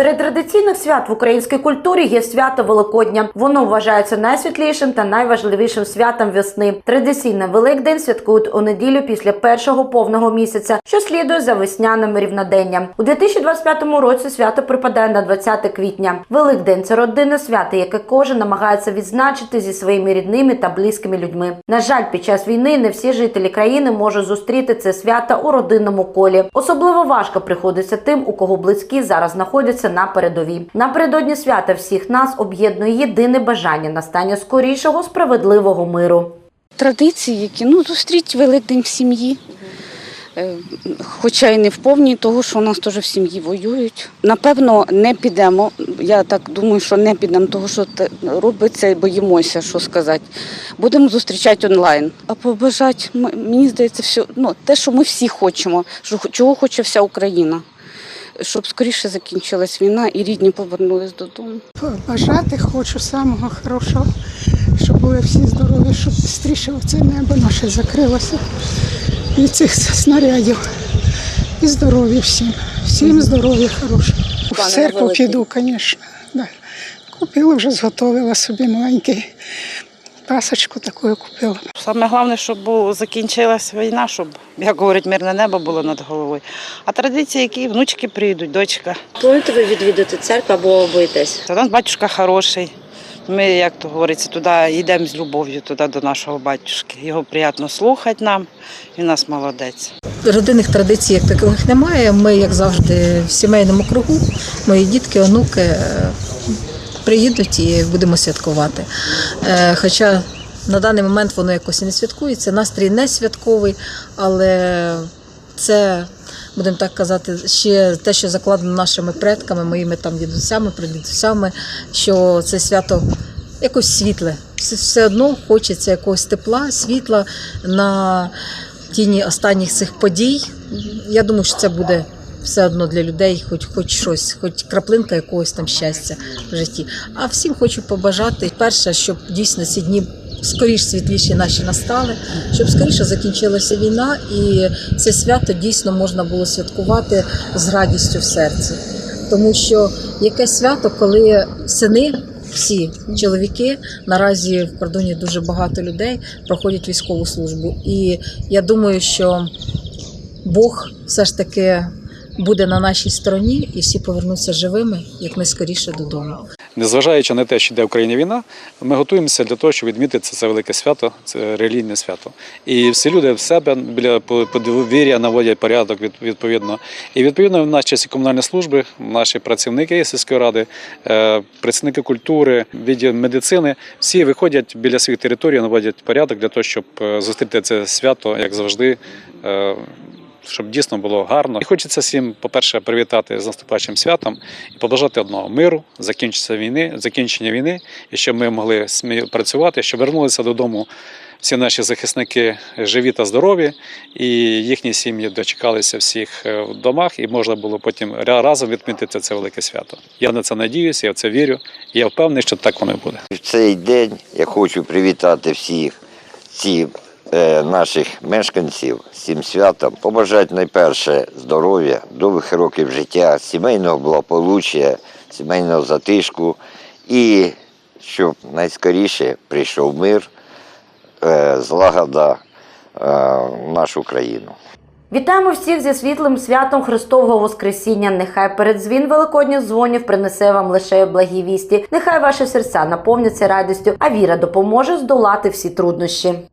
Серед традиційних свят в українській культурі є свято Великодня. Воно вважається найсвітлішим та найважливішим святом весни. Традиційно Великдень святкують у неділю після першого повного місяця, що слідує за весняним рівноденням. У 2025 році свято припадає на 20 квітня. Великдень це родинне свято, яке кожен намагається відзначити зі своїми рідними та близькими людьми. На жаль, під час війни не всі жителі країни можуть зустріти це свято у родинному колі. Особливо важко приходиться тим, у кого близькі зараз знаходяться на передовій. Напередодні свята всіх нас об'єднує єдине бажання настання скорішого справедливого миру. Традиції, які ну зустріть Великдень в сім'ї. Е, Хоча й не в повній, того, що у нас теж в сім'ї воюють. Напевно, не підемо. Я так думаю, що не підемо, того, що робиться, і боїмося, що сказати. Будемо зустрічати онлайн. А побажати, мені здається, все, ну, те, що ми всі хочемо, що, чого хоче вся Україна. Щоб скоріше закінчилась війна і рідні повернулись додому. Бажати хочу самого хорошого, щоб були всі здорові, щоб швидше це небо наше закрилося від цих снарядів. І здоров'я всім. Всім здоров'я хорошого. В церкву піду, звісно. Да. Купила вже, зготовила собі маленький пасочку таку купила. Саме головне, щоб бу- закінчилась війна, щоб, як говорять, мирне небо було над головою. А традиції, які внучки прийдуть, дочка. Плануєте ви відвідати церкву або боїтесь? Та у нас батюшка хороший. Ми, як то говориться, туди йдемо з любов'ю туди до нашого батюшки. Його приємно слухати нам, він нас молодець. Родинних традицій як такових немає. Ми, як завжди, в сімейному кругу, мої дітки, онуки приїдуть і будемо святкувати. Е, Хоча на даний момент воно якось не святкується, настрій не святковий, але це. Будемо так казати, ще те, що закладено нашими предками, моїми там дідусями, прадідусями, що це свято якось світле. Все одно хочеться якогось тепла, світла на тіні останніх цих подій. Я думаю, що це буде все одно для людей, хоч хоч щось, хоч краплинка якогось там щастя в житті. А всім хочу побажати перше, щоб дійсно ці дні. Скоріш світліші наші настали, щоб скоріше закінчилася війна, і це свято дійсно можна було святкувати з радістю в серці. Тому що яке свято, коли сини, всі чоловіки, наразі в кордоні дуже багато людей проходять військову службу. І я думаю, що Бог все ж таки буде на нашій стороні, і всі повернуться живими якнайскоріше додому. Незважаючи на те, що йде Україна війна, ми готуємося для того, щоб відмітити це велике свято, це релігійне свято. І всі люди в себе біля подвір'я наводять порядок відповідно. І відповідно в нас часі комунальні служби, наші працівники сільської ради, е, працівники культури, відділ медицини, всі виходять біля своїх територій, наводять порядок для того, щоб е, зустріти це свято, як завжди. Щоб дійсно було гарно. І хочеться всім, по-перше, привітати з наступаючим святом і побажати одного миру, закінчення війни, закінчення війни, і щоб ми могли працювати, щоб вернулися додому всі наші захисники живі та здорові, і їхні сім'ї дочекалися всіх е, в домах, і можна було потім ра- разом відмітити це велике свято. Я на це надіюся, я в це вірю. І я впевнений, що так воно буде. В цей день я хочу привітати всіх ці, наших мешканців з цим святом, побажати найперше здоров'я, довгих років життя, сімейного благополуччя, сімейного затишку і щоб найскоріше прийшов мир, е, злагода е, в нашу країну. Вітаємо всіх зі світлим святом Христового Воскресіння. Нехай передзвін великодніх дзвонів принесе вам лише благі вісті. Нехай ваші серця наповняться радістю, а віра допоможе здолати всі труднощі.